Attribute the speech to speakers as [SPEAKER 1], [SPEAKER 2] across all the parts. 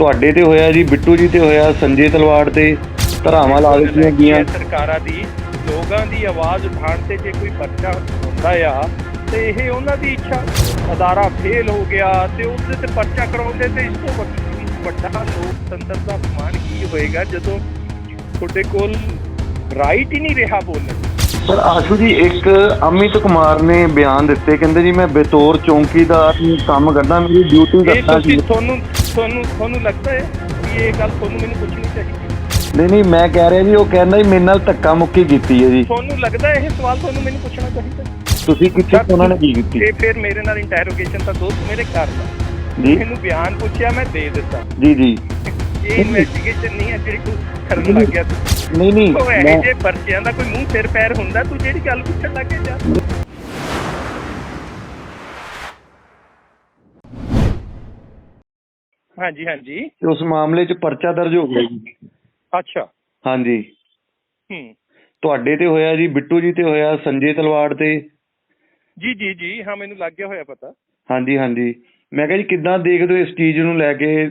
[SPEAKER 1] ਤੁਹਾਡੇ ਤੇ ਹੋਇਆ ਜੀ ਬਿੱਟੂ ਜੀ ਤੇ ਹੋਇਆ ਸੰਜੇ ਤਲਵਾੜ ਤੇ ਧਰਾਵਾਂ ਲਾ ਦਿੱਤੀਆਂ ਗਈਆਂ।
[SPEAKER 2] ਸਰਕਾਰਾਂ ਦੀ ਲੋਕਾਂ ਦੀ ਆਵਾਜ਼ ਉਠਾਉਣ ਤੇ ਜੇ ਕੋਈ ਪਰਚਾ ਹੁੰਦਾ ਆ ਤੇ ਇਹ ਉਹਨਾਂ ਦੀ ਇੱਛਾ ਅਦਾਰਾ ਫੇਲ ਹੋ ਗਿਆ ਤੇ ਉਹਦੇ ਤੇ ਪਰਚਾ ਕਰਾਉਂਦੇ ਤੇ ਇਸ ਤੋਂ ਵੱਡ- ਲੋਕਤੰਤਰ ਦਾ ਅਪਮਾਨ ਕੀ ਹੋਏਗਾ ਜਦੋਂ ਤੁਹਾਡੇ ਕੋਲ ਰਾਈਟ ਹੀ ਨਹੀਂ ਰਿਹਾ ਬੋਲਣ?
[SPEAKER 1] ਪਰ ਆਸ਼ੂ ਜੀ ਇੱਕ ਅਮਿਤ ਕੁਮਾਰ ਨੇ ਬਿਆਨ ਦਿੱਤੇ ਕਹਿੰਦੇ ਜੀ ਮੈਂ ਬਤੌਰ ਚੌਂਕੀਦਾਰ ਕੰਮ ਕਰਦਾ ਮੇਰੀ ਡਿਊਟੀ ਕਰਦਾ
[SPEAKER 2] ਤੁਸੀਂ
[SPEAKER 1] ਸੀ
[SPEAKER 2] ਤੁਹਾਨੂੰ ਤੁਹਾਨੂੰ ਤੁਹਾਨੂੰ ਲੱਗਦਾ ਹੈ ਕਿ ਇਹ ਗੱਲ ਤੁਹਾਨੂੰ ਮੈਨੂੰ ਪੁੱਛਣੀ ਚਾਹੀਦੀ
[SPEAKER 1] ਨਹੀਂ ਨਹੀਂ ਮੈਂ ਕਹਿ ਰਿਹਾ ਜੀ ਉਹ ਕਹਿੰਦਾ ਜੀ ਮੇਰੇ ਨਾਲ ਧੱਕਾ ਮੁੱਕੀ ਕੀਤੀ ਹੈ ਜੀ।
[SPEAKER 2] ਤੁਹਾਨੂੰ ਲੱਗਦਾ ਇਹ ਸਵਾਲ ਤੁਹਾਨੂੰ ਮੈਨੂੰ ਪੁੱਛਣਾ ਚਾਹੀਦਾ
[SPEAKER 1] ਤੁਸੀਂ ਕਿੱਥੇ ਉਹਨਾਂ ਨੇ ਕੀ ਕੀਤੀ?
[SPEAKER 2] ਤੇ ਫਿਰ ਮੇਰੇ ਨਾਲ ਇੰਟਰੋਗੇਸ਼ਨ ਤਾਂ ਦੋਸਤ ਮੇਰੇ ਕਰ ਲਾ
[SPEAKER 1] ਜੀ।
[SPEAKER 2] ਮੈਨੂੰ ਬਿਆਨ ਪੁੱਛਿਆ ਮੈਂ ਦੇ ਦਿੱਤਾ।
[SPEAKER 1] ਜੀ ਜੀ।
[SPEAKER 2] ਇਹ ਇਨਵੈਸਟੀਗੇਸ਼ਨ ਨਹੀਂ। ਹੈ ਜਿਹੜੀ ਤੂੰ ਕਰਨ ਲੱਗ ਗਿਆ।
[SPEAKER 1] ਨਹੀਂ ਨਹੀਂ
[SPEAKER 2] ਉਹ
[SPEAKER 1] ਮੈਂ
[SPEAKER 2] ਇਹ ਜੇ ਪਰਚਿਆਂ ਦਾ ਕੋਈ ਮੂੰਹ ਸਿਰ ਪੈਰ ਹੁੰਦਾ ਤੂੰ ਜਿਹੜੀ ਗੱਲ ਪੁੱਛਣ ਲੱਗੇ ਜਾ। ਹਾਂਜੀ ਹਾਂਜੀ।
[SPEAKER 1] ਉਸ ਮਾਮਲੇ 'ਚ ਪਰਚਾ ਦਰਜ ਹੋ ਗਿਆ ਜੀ।
[SPEAKER 2] ਅੱਛਾ।
[SPEAKER 1] ਹਾਂਜੀ।
[SPEAKER 2] ਹੂੰ।
[SPEAKER 1] ਤੁਹਾਡੇ ਤੇ ਹੋਇਆ ਜੀ ਬਿੱਟੂ ਜੀ ਤੇ ਹੋਇਆ ਸੰਜੇ ਤਲਵਾੜ ਤੇ।
[SPEAKER 2] ਜੀ ਜੀ ਜੀ ਹਾਂ ਮੈਨੂੰ ਲੱਗ ਗਿਆ ਹੋਇਆ ਪਤਾ।
[SPEAKER 1] ਹਾਂਜੀ ਹਾਂਜੀ। ਮੈਂ ਕਿਹਾ ਜੀ ਕਿੱਦਾਂ ਦੇਖਦੇ ਹੋ ਇਸ ਚੀਜ਼ ਨੂੰ ਲੈ ਕੇ?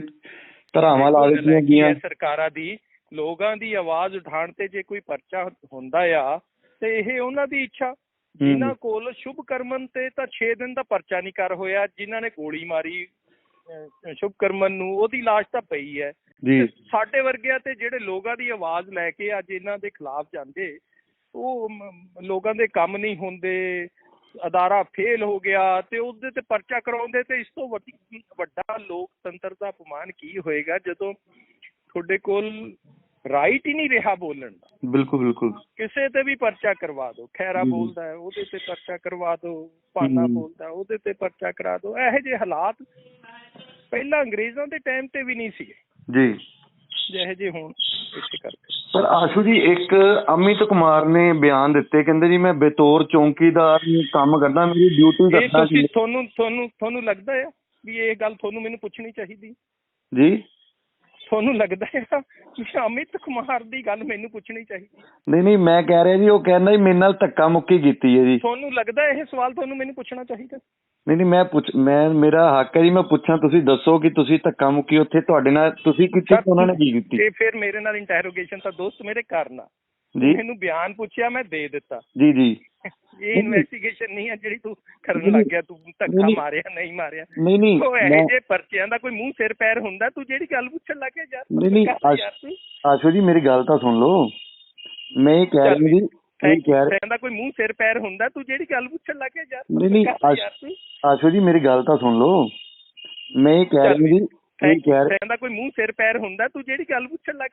[SPEAKER 1] ਧਰਾਵਾਂ ਲਾ ਦਿੱਤੀਆਂ ਗਈਆਂ।
[SPEAKER 2] ਸਰਕਾਰਾਂ ਦੀ ਲੋਕਾਂ ਦੀ ਆਵਾਜ਼ ਉਠਾਉਣ ਤੇ ਜੇ ਕੋਈ ਪਰਚਾ ਹੁੰਦਾ ਆ ਤੇ ਇਹ ਉਹਨਾਂ ਦੀ ਇੱਛਾ। ਜਿਨ੍ਹਾਂ ਕੋਲ ਸ਼ੁਭ ਕਰਮਨ ਤੇ ਤਾਂ 6 ਦਿਨ ਦਾ ਪਰਚਾ ਨਹੀਂ ਕਰ ਹੋਇਆ ਜਿਨ੍ਹਾਂ ਨੇ ਗੋਲੀ ਮਾਰੀ ਅਹ, ਸ਼ੁਭ ਕਰਮਨ ਨੂੰ ਉਹਦੀ ਲਾਸ਼ ਤਾਂ ਪਈ ਹੈ
[SPEAKER 1] ਜੀ
[SPEAKER 2] ਸਾਡੇ ਵਰਗਿਆਂ ਤੇ ਜਿਹੜੇ ਲੋਕਾਂ ਦੀ ਆਵਾਜ਼ ਲੈ ਕੇ ਅੱਜ ਇਹਨਾਂ ਦੇ ਖਿਲਾਫ ਜਾਂਦੇ ਉਹ ਲੋਕਾਂ ਦੇ ਕੰਮ ਨਹੀਂ ਹੁੰਦੇ ਅਦਾਰਾ ਫੇਲ ਹੋ ਗਿਆ ਤੇ ਉਹਦੇ ਤੇ ਪਰਚਾ ਕਰਾਉਂਦੇ ਤੇ ਇਸ ਤੋਂ ਵੱਡੀ ਲੋਕਤੰਤਰ ਦਾ ਅਪਮਾਨ ਕੀ ਹੋਏਗਾ ਜਦੋਂ ਤੁਹਾਡੇ ਕੋਲ ਰਾਈਟ ਹੀ ਨਹੀਂ ਰਿਹਾ ਬੋਲਣ ਦਾ
[SPEAKER 1] ਬਿਲਕੁਲ ਬਿਲਕੁਲ
[SPEAKER 2] ਕਿਸੇ ਤੇ ਵੀ ਪਰਚਾ ਕਰਵਾ ਦਿਓ ਖੈਰਾ। ਬੋਲਦਾ ਹੈ ਉਹਦੇ ਤੇ ਪਰਚਾ ਕਰਵਾ ਦਿਓ ਪਾਨਾ। ਬੋਲਦਾ ਉਹਦੇ ਤੇ ਪਰਚਾ ਕਰਾ ਦਿਓ ਇਹੋ ਜਿਹੇ ਹਾਲਾਤ ਪਹਿਲਾਂ ਅੰਗਰੇਜ਼ਾਂ ਦੇ ਟਾਈਮ ਤੇ ਵੀ ਨਹੀਂ ਸੀ
[SPEAKER 1] ਜੀ।
[SPEAKER 2] ਜਿਹੇ ਜਿਹੇ ਹੁਣ ਇੱਥੇ ਕਰਕੇ।
[SPEAKER 1] ਪਰ ਆਸ਼ੂ ਜੀ ਇੱਕ ਅਮਿਤ ਕੁਮਾਰ ਨੇ ਬਿਆਨ ਦਿੱਤੇ ਕਹਿੰਦੇ ਜੀ ਮੈਂ ਬਤੌਰ ਚੌਂਕੀਦਾਰ ਕੰਮ ਕਰਦਾ ਮੇਰੀ ਡਿਊਟੀ ਕਰਦਾ
[SPEAKER 2] ਤੁਸੀਂ
[SPEAKER 1] ਸੀ।
[SPEAKER 2] ਤੁਹਾਨੂੰ ਤੁਹਾਨੂੰ ਤੁਹਾਨੂੰ ਲੱਗਦਾ ਹੈ ਵੀ ਇਹ ਗੱਲ ਤੁਹਾਨੂੰ ਮੈਨੂੰ ਪੁੱਛਣੀ ਚਾਹੀਦੀ?
[SPEAKER 1] ਜੀ।
[SPEAKER 2] ਤੁਹਾਨੂੰ ਲੱਗਦਾ ਹੈ ਕਿ ਅਮਿਤ ਕੁਮਾਰ ਦੀ ਗੱਲ ਮੈਨੂੰ ਪੁੱਛਣੀ ਚਾਹੀਦੀ?
[SPEAKER 1] ਨਹੀਂ ਨਹੀਂ ਮੈਂ ਕਹਿ ਰਿਹਾ ਜੀ ਉਹ ਕਹਿੰਦਾ ਜੀ ਮੇਰੇ ਨਾਲ ਧੱਕਾ ਮੁੱਕੀ ਕੀਤੀ ਹੈ ਜੀ।
[SPEAKER 2] ਤੁਹਾਨੂੰ ਲੱਗਦਾ ਇਹ ਸਵਾਲ ਤੁਹਾਨੂੰ ਮੈਨੂੰ ਪੁੱਛਣਾ ਚਾਹੀਦਾ?
[SPEAKER 1] ਨਹੀਂ ਨਹੀਂ ਮੈਂ ਪੁੱਛ ਮੈਂ ਮੇਰਾ ਹੱਕ ਹੈ ਜੀ ਮੈਂ ਪੁੱਛਾਂ ਤੁਸੀਂ ਦੱਸੋ ਕਿ ਤੁਸੀਂ ਧੱਕਾ ਮੁੱਕੀ ਉੱਥੇ ਤੁਹਾਡੇ ਨਾਲ ਤੁਸੀਂ ਕਿੱਥੇ ਉਹਨਾਂ ਨੇ ਕੀ ਕੀਤੀ?
[SPEAKER 2] ਤੇ ਫਿਰ ਮੇਰੇ ਨਾਲ ਇੰਟਰੋਗੇਸ਼ਨ ਤਾਂ ਦੋਸਤ ਮੇਰੇ ਕਰਨਾ
[SPEAKER 1] ਜੀ।
[SPEAKER 2] ਮੈਨੂੰ ਬਿਆਨ ਪੁੱਛਿਆ ਮੈਂ ਦੇ ਦਿੱਤਾ।
[SPEAKER 1] ਜੀ ਜੀ।
[SPEAKER 2] ਇਹ ਇਨਵੈਸਟੀਗੇਸ਼ਨ ਨਹੀਂ। ਹੈ ਜਿਹੜੀ ਤੂੰ ਕਰਨ ਲੱਗ ਗਿਆ ਤੂੰ ਧੱਕਾ
[SPEAKER 1] ਨਹੀਂ।
[SPEAKER 2] ਮਾਰਿਆ ਨਹੀਂ ਮਾਰਿਆ।
[SPEAKER 1] ਨਹੀਂ ਨਹੀਂ
[SPEAKER 2] ਉਹ ਇਹ ਜੇ ਪਰਚਿਆਂ ਦਾ ਕੋਈ ਮੂੰਹ ਸਿਰ ਪੈਰ ਹੁੰਦਾ ਤੂੰ ਜਿਹੜੀ ਗੱਲ ਪੁੱਛਣ ਲੱਗ ਗਿਆ ਯਾਰ
[SPEAKER 1] ਨਹੀਂ, ਨਹੀਂ। ਆਸ਼ੂ ਜੀ ਮੇਰੀ ਗੱਲ ਤਾਂ ਸੁਣ ਲਓ। ਮੈਂ ਇਹ ਕਹਿ ਰਿਹਾ ਜੀ ਇਹ ਕਹਿ ਰਿਹਾ
[SPEAKER 2] ਕੋਈ ਮੂੰਹ ਸਿਰ ਪੈਰ ਹੁੰਦਾ ਤੂੰ ਜਿਹੜੀ ਗੱਲ ਪੁੱਛਣ ਲੱਗ ਗਿਆ ਯਾਰ
[SPEAKER 1] ਨਹੀਂ, ਨਹੀਂ। ਆਸ਼ੂ ਜੀ ਮੇਰੀ ਗੱਲ ਤਾਂ ਸੁਣ ਲਓ। ਮੈਂ ਇਹ ਕਹਿ ਰਿਹਾ ਜੀ ਇਹ ਕਹਿ ਰਿਹਾ
[SPEAKER 2] ਪਰਚਿਆਂ ਦਾ ਕੋਈ ਮੂੰਹ ਸਿਰ ਪੈਰ ਹੁੰਦਾ ਤੂੰ ਜਿਹੜੀ ਗੱਲ ਪੁੱਛਣ ਲੱਗ ਗਿਆ।